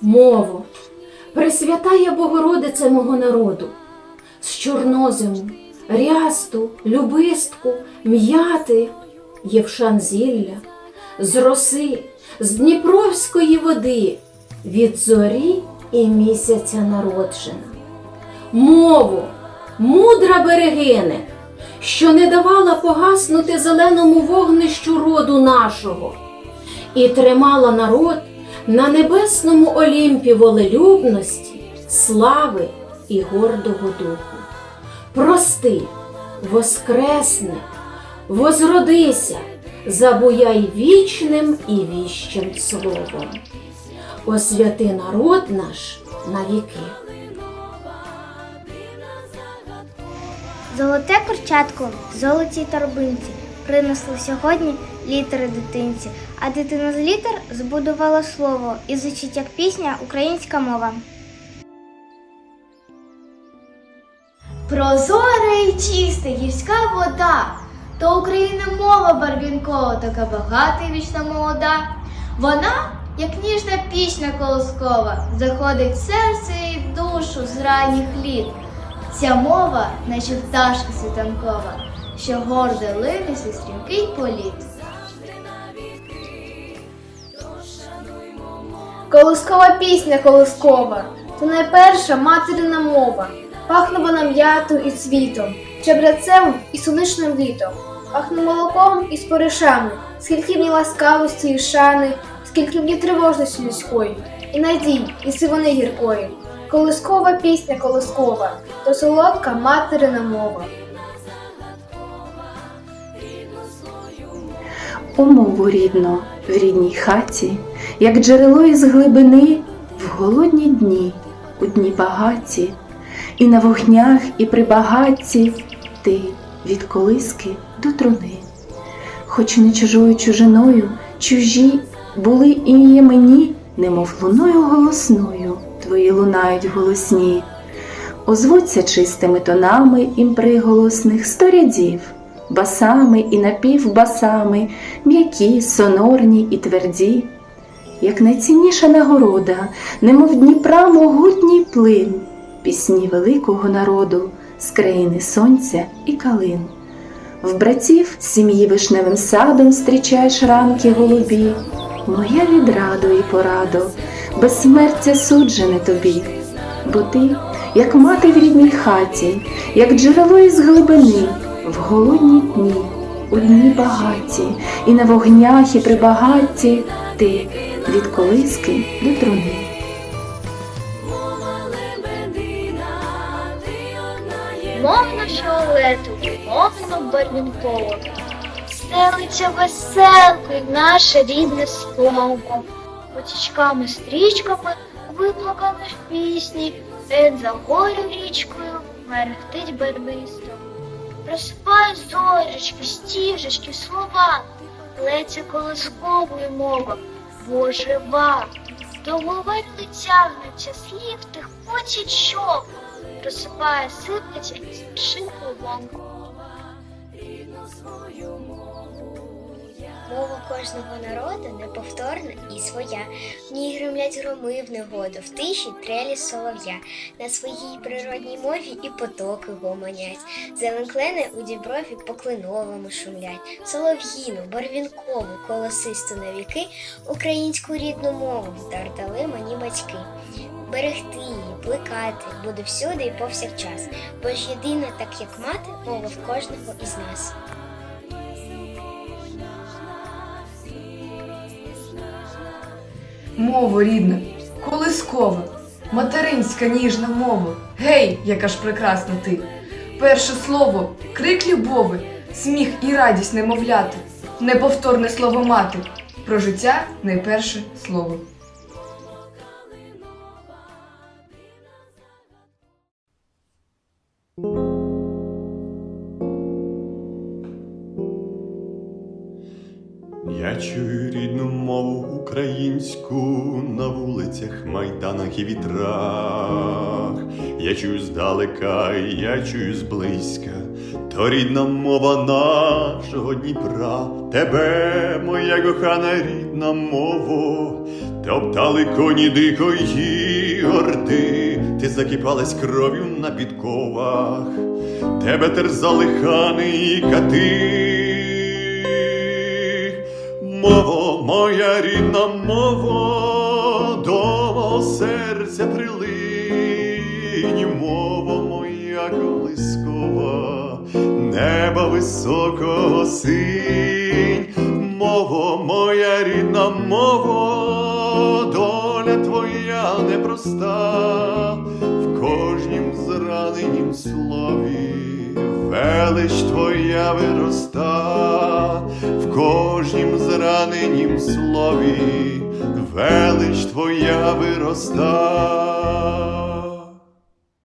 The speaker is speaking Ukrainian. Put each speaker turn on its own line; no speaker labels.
Мово, Пресвятая Богородице мого народу, з чорнозиму, рясту, любистку, м'яти, євшан зілля, з роси, з Дніпровської води, від зорі і місяця народжена. Мову, мудра берегине, що не давала погаснути зеленому вогнищу роду нашого, і тримала народ на небесному олімпі волелюбності, слави і гордого духу. Прости, воскресни, возродися, забуяй вічним і віщим словом. Освяти народ наш на віки.
Золоте курчатко в золотій торбинці принесли сьогодні літери дитинці, а дитина з літер збудувала слово і звучить як пісня українська мова.
Прозора і чиста гірська вода, то Україна мова барвінкова, така багата і вічна молода. Вона, як ніжна пісня колоскова, заходить в серце і душу з ранніх літ. Ця мова, наче пташка світанкова, що гордо линеться стрімкий політ.
Колискова пісня колискова, то найперша материна мова. Пахне вона м'яту і цвітом, чебрецем і сонячним літом. Пахне молоком і споришами, скільки в ласкавості і шани, скільки в тривожності людської, і надій, і сивини гіркої. Колискова пісня колискова, то солодка материна мова.
У мову рідно в рідній хаті, як джерело із глибини в голодні дні, у дні багаті, і на вогнях, і при багатті ти від колиски до труни. Хоч не чужою чужиною, чужі були і є мені, немов луною голосною, твої лунають голосні. Озвуться чистими тонами їм приголосних сто рядів, басами і напівбасами, м'які, сонорні і тверді, як найцінніша нагорода, немов Дніпра могутній плин, пісні великого народу з країни сонця і калин. В братів сім'ї вишневим садом зустрічаєш ранки голубі, моя відрадо і порадо, безсмертя суджене тобі, бо ти, як мати в рідній хаті, як джерело із глибини, в голодні дні, у дні багаті, і на вогнях, і при багатті ти від колиски до труни.
Мовно фіолету, мовно барвінково, стелиться веселкою наше рідне слово. Потічками стрічками виплакано в пісні, де за горю річкою мерехтить барвисто. Просипає зорічки, стіжечки, слова, леться колисковою мова, бо жива. До говори тягнеться слів тих хоче, що просипає, сипеться і спішить ломку.
Мова кожного народу неповторна і своя. В ній гремлять громи в негоду, в тиші трелі солов'я. На своїй природній мові і потоки гомонять. Зеленклени у діброві по клиновому шумлять. Солов'їну, барвінкову, колосисту на віки, українську рідну мову вдартали мені батьки. Берегти її, плекати буду всюди і повсякчас, бо ж єдина, так як мати, мова в кожного із нас.
Мова рідна, колискова, материнська ніжна мова. Гей, яка ж прекрасна ти! Перше слово, крик любови, сміх і радість немовляти, неповторне слово мати. Про життя найперше слово.
Я чую рідну мову українську на вулицях, майданах і вітрах. Я чую здалека, я чую зблизька, то рідна мова нашого Дніпра. Тебе, моя кохана рідна мова, топтали коні дикої орди, ти закипалась кров'ю на підковах, тебе терзали хани і кати. Мово, моя рідна мова, до серця прилинь, мова моя колискова, неба високого синь, мово, моя рідна мова, доля твоя непроста, в кожнім зраненім слові велич твоя вироста, кожнім зраненім слові велич твоя вироста.